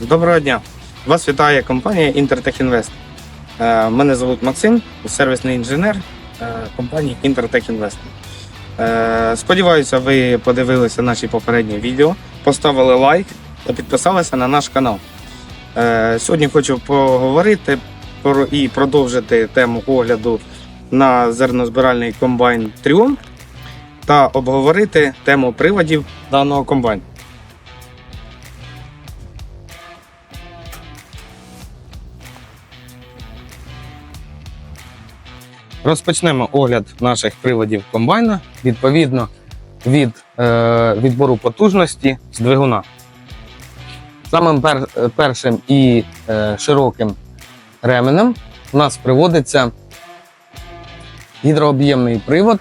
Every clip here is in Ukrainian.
Доброго дня! Вас вітає компанія Intertech Invest. Е, Мене звуть Максим, сервісний інженер е, компанії Intertech Invest. Е, Сподіваюся, ви подивилися наші попередні відео, поставили лайк та підписалися на наш канал. Сьогодні хочу поговорити про і продовжити тему огляду на зернозбиральний комбайн Triumph та обговорити тему приводів даного комбайну. Розпочнемо огляд наших приводів комбайна відповідно від е, відбору потужності з двигуна. Самим пер, е, першим і е, широким ременем у нас приводиться гідрооб'ємний привод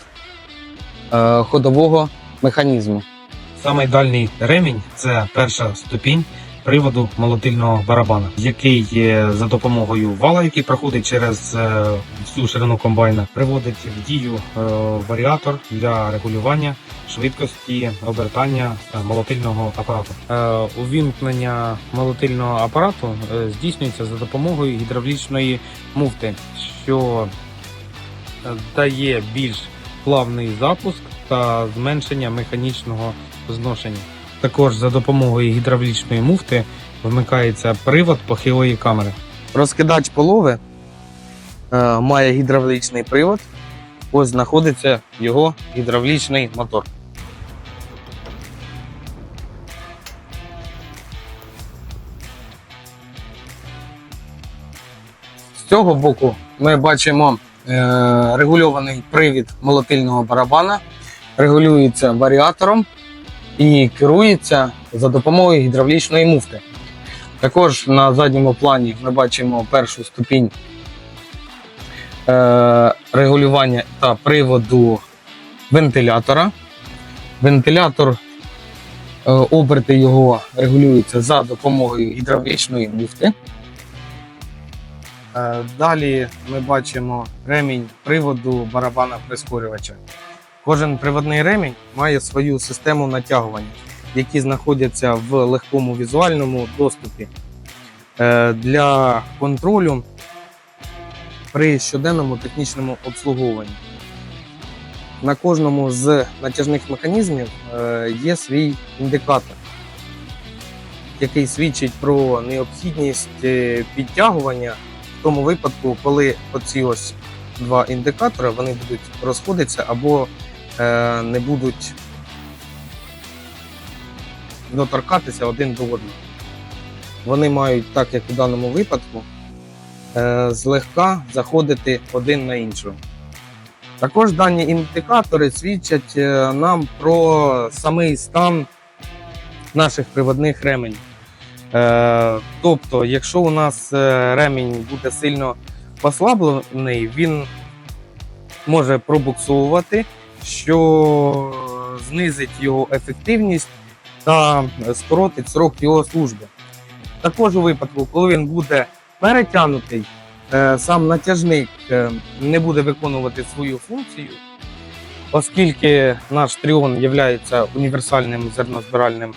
е, ходового механізму. Самий дальній ремінь це перша ступінь приводу молотильного барабана, який е, за допомогою вала, який проходить через е, всю ширину комбайна, приводить в дію е, варіатор для регулювання швидкості обертання е, молотильного апарату. Увімкнення молотильного апарату здійснюється за допомогою гідравлічної муфти, що дає більш плавний запуск та зменшення механічного зношення. Також за допомогою гідравлічної муфти вмикається привод похилої камери. Розкидач полови е, має гідравлічний привод. Ось знаходиться його гідравлічний мотор. З цього боку ми бачимо е, регульований привід молотильного барабана, регулюється варіатором і керується за допомогою гідравлічної муфти. Також на задньому плані ми бачимо першу ступінь е, регулювання та приводу вентилятора. Вентилятор, е, оберти його регулюються за допомогою гідравлічної муфти. Е, далі ми бачимо ремінь приводу барабана прискорювача. Кожен приводний ремінь має свою систему натягування які знаходяться в легкому візуальному доступі Е, для контролю при щоденному технічному обслуговуванні. На кожному з натяжних механізмів е, є свій індикатор, який свідчить про необхідність е, підтягування в тому випадку, коли оці ось два індикатори вони будуть розходитися або не будуть доторкатися один до одного. Вони мають, так як у даному випадку, е, злегка заходити один на іншого. Також дані індикатори свідчать е, нам про самий стан наших приводних ременів. Е, Тобто, якщо у нас е, ремінь буде сильно послаблений, він може пробуксовувати, що знизить його ефективність та скоротить срок його служби. Також у випадку, коли він буде перетягнутий, е, сам натяжник е, не буде виконувати свою функцію, оскільки наш тріон є універсальним зернозбиральним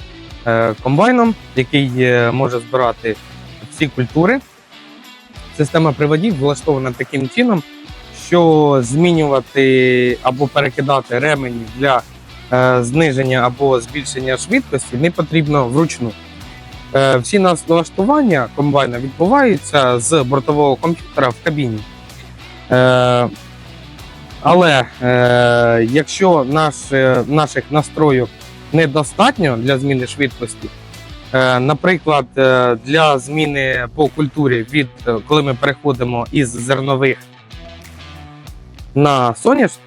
е, комбайном, який може збирати всі культури. Система приводів влаштована таким чином, що змінювати або перекидати ремені для е, зниження або збільшення швидкості не потрібно вручну. Е, всі налаштування комбайна відбуваються з бортового комп'ютера в кабіні. Е, але якщо наш, наших настройок недостатньо для зміни швидкості, наприклад, для зміни по культурі, від коли ми переходимо із зернових на соняшник,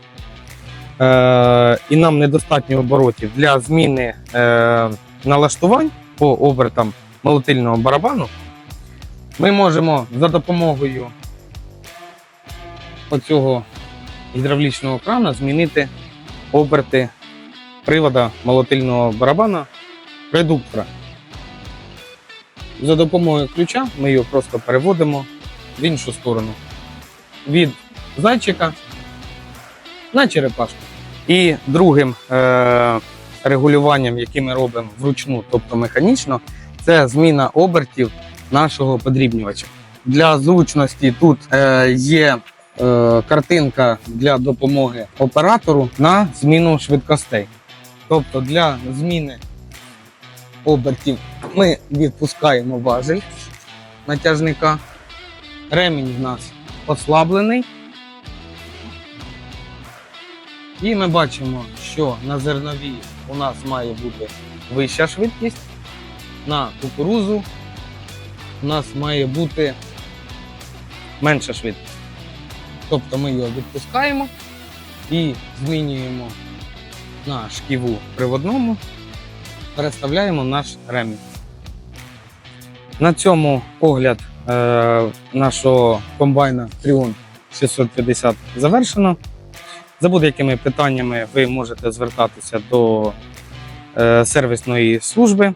е, і нам недостатньо оборотів для зміни е, налаштувань по обертам молотильного барабану, ми можемо за допомогою оцього гідравлічного крана змінити оберти привода молотильного барабана редуктора. За допомогою ключа ми його просто переводимо в іншу сторону. Від зайчика на черепашку. І другим е- регулюванням, яке ми робимо вручну, тобто механічно, це зміна обертів нашого подрібнювача. Для зручності тут е, є е, картинка для допомоги оператору на зміну швидкостей. Тобто для зміни обертів ми відпускаємо важель натяжника. Ремінь в нас ослаблений. І ми бачимо, що на зерновій у нас має бути вища швидкість, на кукурузу у нас має бути менша швидкість. Тобто ми його відпускаємо і змінюємо на шківу приводному, переставляємо наш ремінь. На цьому огляд е, нашого комбайна Triumph 650 завершено. За будь-якими питаннями ви можете звертатися до е, сервісної служби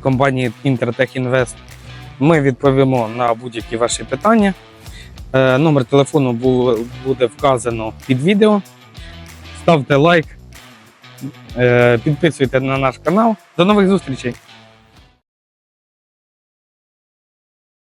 компанії Intertech Invest. Ми відповімо на будь-які ваші питання. Е, номер телефону буде вказано під відео. Ставте лайк, е, підписуйте на наш канал. До нових зустрічей!